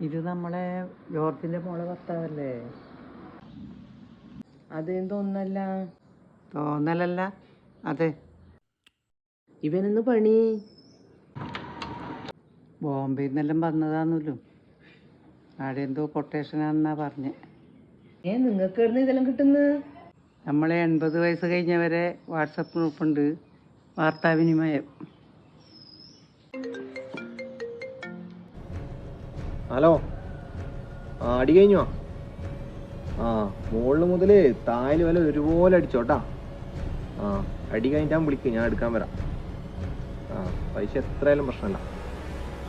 ഇത് നമ്മളെ ജോർജിന്റെ മോളെ ഭർത്താവല്ലേ? അതേം തോന്നല്ല തോന്നലല്ല. അതെ. ഇവനെന്ന് പണി? ബോംബെയിൽ നിന്നെല്ലാം വന്നതാന്നല്ലോ. അവിടെ എന്തോ കൊട്ടേഷനാന്നാ പറഞ്ഞേ. ഏ നിങ്ങൾക്ക് എവിടുന്ന് ഇതെല്ലാം കിട്ടുന്നു? നമ്മളെ എൺപത് വയസ്സ് കഴിഞ്ഞവരെ വാട്സപ്പ് ഗ്രൂപ്പുണ്ട്. വാർത്താവിനിമയം. ഹലോ. ആ അടി കഴിഞ്ഞോ? ആ മുകളിൽ മുതൽ താഴെ വല ഒരുപോലെ അടിച്ചോട്ടാ ആ അടി കഴിഞ്ഞാൽ വിളിക്കും ഞാൻ എടുക്കാൻ വരാം. ആ പൈസ എത്രയായാലും പ്രശ്നമില്ല.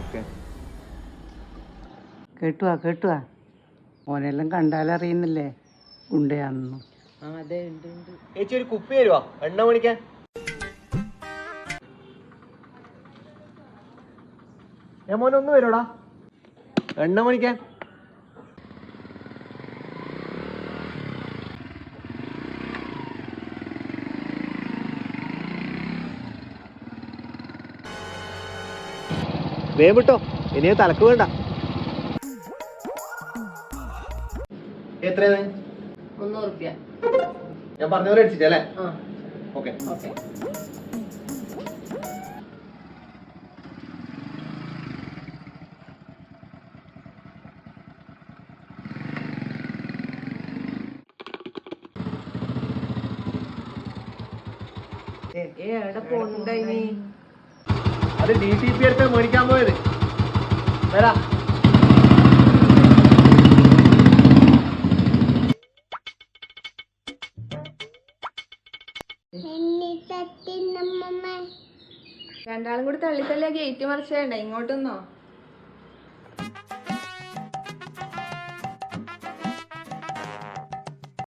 ഓക്കെ. കേട്ടുവാ കേട്ടുവാ. മോനെല്ലാം കണ്ടാലറിയുന്നില്ലേ ഗുണ്ടയാണെന്നും. ആ അതെ ഉണ്ട് ഉണ്ട്. ചേച്ചി ഒരു കുപ്പി തരുവാ? എണ്ണ മണിക്കാൻ ഞാൻ മോനെ ഒന്ന് വരുവാടാ എണ്ണ മണിക്കാൻ വേം വിട്ടോ. ഇനി തലക്ക് വേണ്ട. എത്രയാണ്? മുന്നൂറ് ഞാൻ പറഞ്ഞ പോലെ അടിച്ചിട്ടല്ലേ ഓക്കെ. ഓക്കെ. അത് ഡി ടി പി എടുത്ത് മേടിക്കാൻ പോയത്. വരാ. രണ്ടാളും കൂടി തള്ളി തള്ളിയ ഗേറ്റ് മറിച്ചേണ്ട ഇങ്ങോട്ടൊന്നോ?